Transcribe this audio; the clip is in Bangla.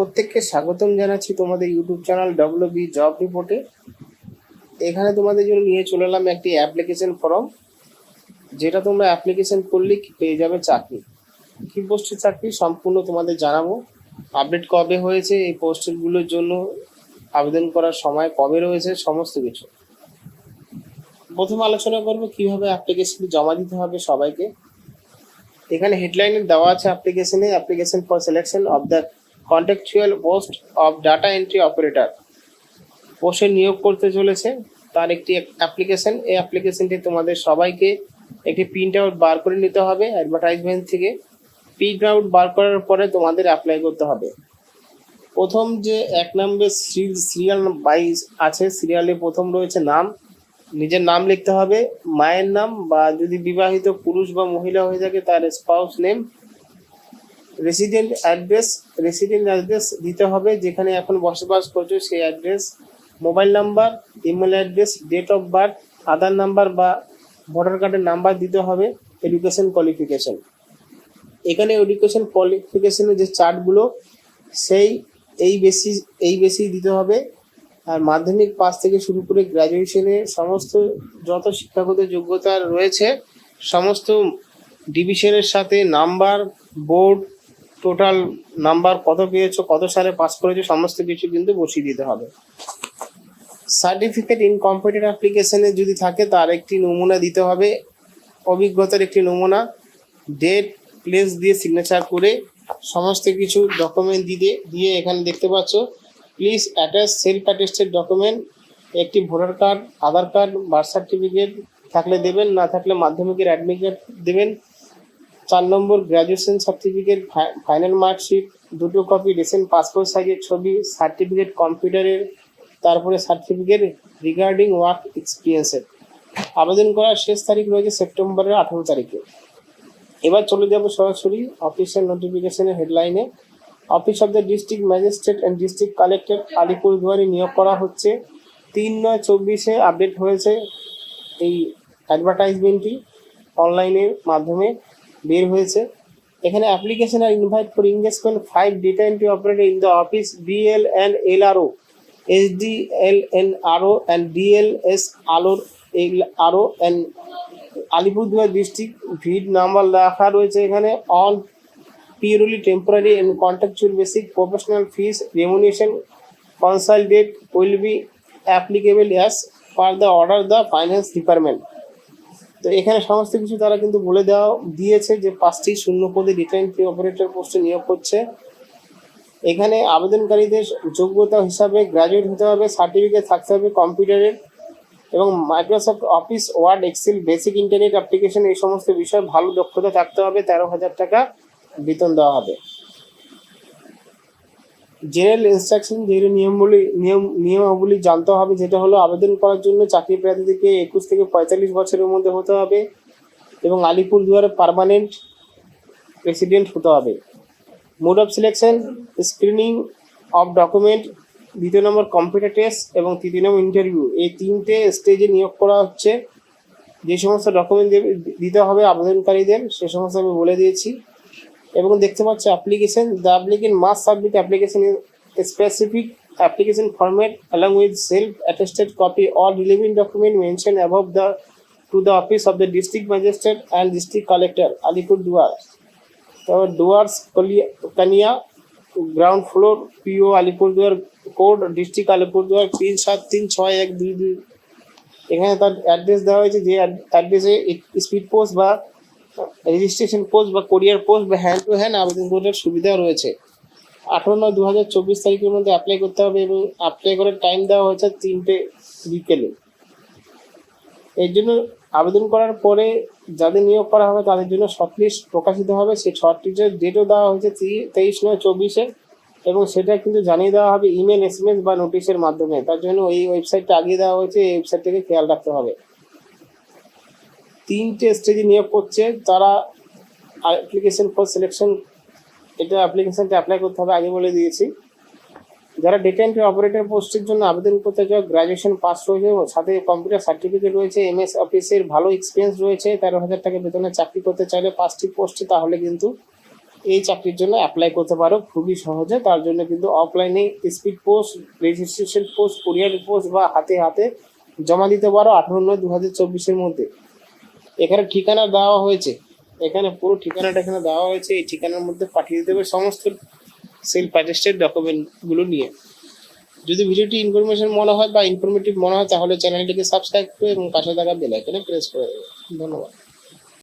প্রত্যেককে স্বাগতম জানাচ্ছি তোমাদের YouTube channel W B job রিপোর্টে এখানে তোমাদের জন্য নিয়ে চলে এলাম একটি অ্যাপ্লিকেশন ফর্ম যেটা তোমরা অ্যাপ্লিকেশন করলে পেয়ে যাবে চাকরি। কি পোস্টের চাকরি সম্পূর্ণ তোমাদের জানাব। আপডেট কবে হয়েছে, এই পোস্টগুলোর জন্য আবেদন করার সময় কবে রয়েছে, সমস্ত কিছু। প্রথম আলোচনা করব কীভাবে অ্যাপ্লিকেশন জমা দিতে হবে সবাইকে। এখানে হেডলাইনে দেওয়া আছে অ্যাপ্লিকেশনে application for selection of the contractual post of data entry operator পোস্টে নিয়োগ করতে চলেছে, তার একটি অ্যাপ্লিকেশন এই অ্যাপ্লিকেশনটি তোমাদের সবাইকে একটি প্রিন্ট আউট বার করে নিতে হবে অ্যাডভার্টাইজমেন্ট থেকে। প্রিন্ট আউট বার করার পরে তোমাদের অ্যাপ্লাই করতে হবে। প্রথম যে এক নম্বর সিরিয়াল বাইশ আছে সিরিয়ালে প্রথম রয়েছে নাম। নিজের নাম লিখতে হবে, মায়ের নাম বা যদি বিবাহিত পুরুষ বা মহিলা হয়ে থাকে তার spouse name resident address resident address দিতে হবে, যেখানে এখন বসবাস করছ সেই address mobile number email address date of birth Aadhaar number বা ভোটার কার্ডের নাম্বার দিতে হবে এডুকেশন কোয়ালিফিকেশন এখানে এডুকেশন কোয়ালিফিকেশনের যে চার্টগুলো সেই, এই বেসি এই বেসি দিতে হবে। আর মাধ্যমিক পাস থেকে শুরু করে গ্র্যাজুয়েশনে সমস্ত যত শিক্ষাগত যোগ্যতা রয়েছে, সমস্ত ডিভিশনের সাথে নাম্বার বোর্ড টোটাল নাম্বার কত পেয়েছ, কত সালে পাস করেছ, সমস্ত কিছু কিন্তু বসিয়ে দিতে হবে। সার্টিফিকেট ইন কম্পিউটার অ্যাপ্লিকেশনে যদি থাকে, তার একটি নমুনা দিতে হবে। অভিজ্ঞতার একটি নমুনা ডেট প্লেস দিয়ে সিগনেচার করে সমস্ত কিছু ডকুমেন্ট দিয়ে দিয়ে এখানে দেখতে পাচ্ছ please attach self attested document একটি voter card Aadhaar card birth certificate থাকলে দেবেন, না থাকলে মাধ্যমিকের অ্যাডমিট কার্ড দেবেন। চার number graduation certificate final marksheet দুটো কপি রিসেন্ট পাসপোর্ট সাইজের ছবি সার্টিফিকেট কম্পিউটারের তারপরে সার্টিফিকেট রিগার্ডিং ওয়ার্ক এক্সপিরিয়েন্সের আবেদন করার শেষ তারিখ রয়েছে সেপ্টেম্বরের আঠেরো তারিখে। এবার চলে যাব সরাসরি অফিসিয়াল নোটিফিকেশনের হেডলাইনে office of the district magistrate and district collector আলিপুরদুয়ারে নিয়োগ করা হচ্ছে। তিন নয় চব্বিশে আপডেট হয়েছে এই অ্যাডভার্টাইজমেন্টটি অনলাইনের মাধ্যমে। বের হয়েছে। এখানে application are invite for investment five data entry operator in the office BL and L R O S D L N R O and DL S আলোর L R O and Alipurduar district vide number লেখা রয়েছে এখানে। On purely temporary and contractual basic professional fees, remuneration consultant will be applicable as per the order the finance department তো এখানে সমস্ত কিছু তারা কিন্তু বলে দেওয়া, দিয়েছে যে পাঁচটি শূন্য পদে ডেটা এন্ট্রি অপারেটর পোস্টে নিয়োগ করছে এখানে আবেদনকারীদের যোগ্যতা হিসাবে গ্রাজুয়েট হতে হবে সার্টিফিকেট থাকতে হবে কম্পিউটারের এবং Microsoft office word Excel basic internet application এই সমস্ত বিষয়ে ভালো দক্ষতা থাকতে হবে, তেরো হাজার টাকা বেতন দেওয়া হবে। জেনারেল ইনস্ট্রাকশন যেগুলো নিয়মগুলি নিয়ম, নিয়মাবলী জানতে হবে, যেটা হলো আবেদন করার জন্য চাকরি প্রার্থীদেরকে একুশ থেকে পঁয়তাল্লিশ বছরের মধ্যে হতে হবে এবং আলিপুরদুয়ারে পার্মানেন্ট প্রেসিডেন্ট হতে হবে। Mode of selection screening of document দ্বিতীয় নম্বর কম্পিউটার টেস্ট এবং তৃতীয় নম্বর ইন্টারভিউ এই তিনটে স্টেজে নিয়োগ করা হচ্ছে। যে সমস্ত ডকুমেন্ট দিতে হবে আবেদনকারীদের, সে সমস্ত আমি বলে দিয়েছি। এবং দেখতে পাচ্ছ application the applicant must submit application in specific application format along with self attested copy all relevant document mentioned above the, to the office of the district magistrate and district collector Alipurduar তারপর Dooars Kanya ground floor PO Alipurduar code district Alipurduar তিন সাত তিন ছয় এক দুই দুই। এখানে তার অ্যাড্রেস দেওয়া হয়েছে, যে অ্যাড্রেসে স্পিড পোস্ট বা রেজিস্ট্রেশন পোস্ট বা কোরিয়ার পোস্ট বা হ্যান্ড টু হ্যান্ড আবেদন করার সুবিধা রয়েছে। আঠারো নয় দু হাজার চব্বিশ তারিখের মধ্যে অ্যাপ্লাই করতে হবে এবং অ্যাপ্লাই করার টাইম দেওয়া হয়েছে তিনটে বিকেলে। এর জন্য আবেদন করার পরে যাদের নিয়োগ করা হবে তাদের জন্য শর্টলিস্ট প্রকাশিত হবে। সেই শর্টলিস্টের ডেটও দেওয়া হয়েছে তেইশ নয় চব্বিশে এবং সেটা কিন্তু জানিয়ে দেওয়া হবে ইমেল এস বা নোটিশের মাধ্যমে। তার জন্য এই ওয়েবসাইটটা আগিয়ে দেওয়া হয়েছে। এই ওয়েবসাইটটাকে খেয়াল রাখতে হবে। তিনটে স্টেজে নিয়োগ করছে, তারা অ্যাপ্লিকেশন ফর সিলেকশন এটা অ্যাপ্লিকেশনটা অ্যাপ্লাই করতে হবে, আগে বলে দিয়েছি। যারা ডেটা এন্ট্রি অপারেটর পোস্টের জন্য আবেদন করতে চাও গ্রাজুয়েশন পাস রয়েছে সাথে কম্পিউটার সার্টিফিকেট রয়েছে এমএস অফিসের ভালো এক্সপিরিয়েন্স রয়েছে, তেরো হাজার টাকা বেতনে চাকরি করতে চাইলে পাঁচটি পোস্টে তাহলে কিন্তু এই চাকরির জন্য অ্যাপ্লাই করতে পারো। খুবই সহজে, তার জন্য কিন্তু অফলাইনে speed post registration post courier post বা হাতে হাতে জমা দিতে পারো, আঠারো নয় দু হাজার চব্বিশের মধ্যে। এখানে ঠিকানা দেওয়া হয়েছে। এখানে পুরো ঠিকানাটা এখানে দেওয়া হয়েছে। এই ঠিকানার মধ্যে পাঠিয়ে দেবে সমস্ত সেল প্যাটেস্টের ডকুমেন্টগুলো নিয়ে। যদি ভিডিওটি ইনফরমেশন মনে হয় বা ইনফরমেটিভ মনে হয়, তাহলে চ্যানেলটিকে সাবস্ক্রাইব করে এবং পাশে থাকা বেল আইকনে প্রেস করে দেবে ধন্যবাদ।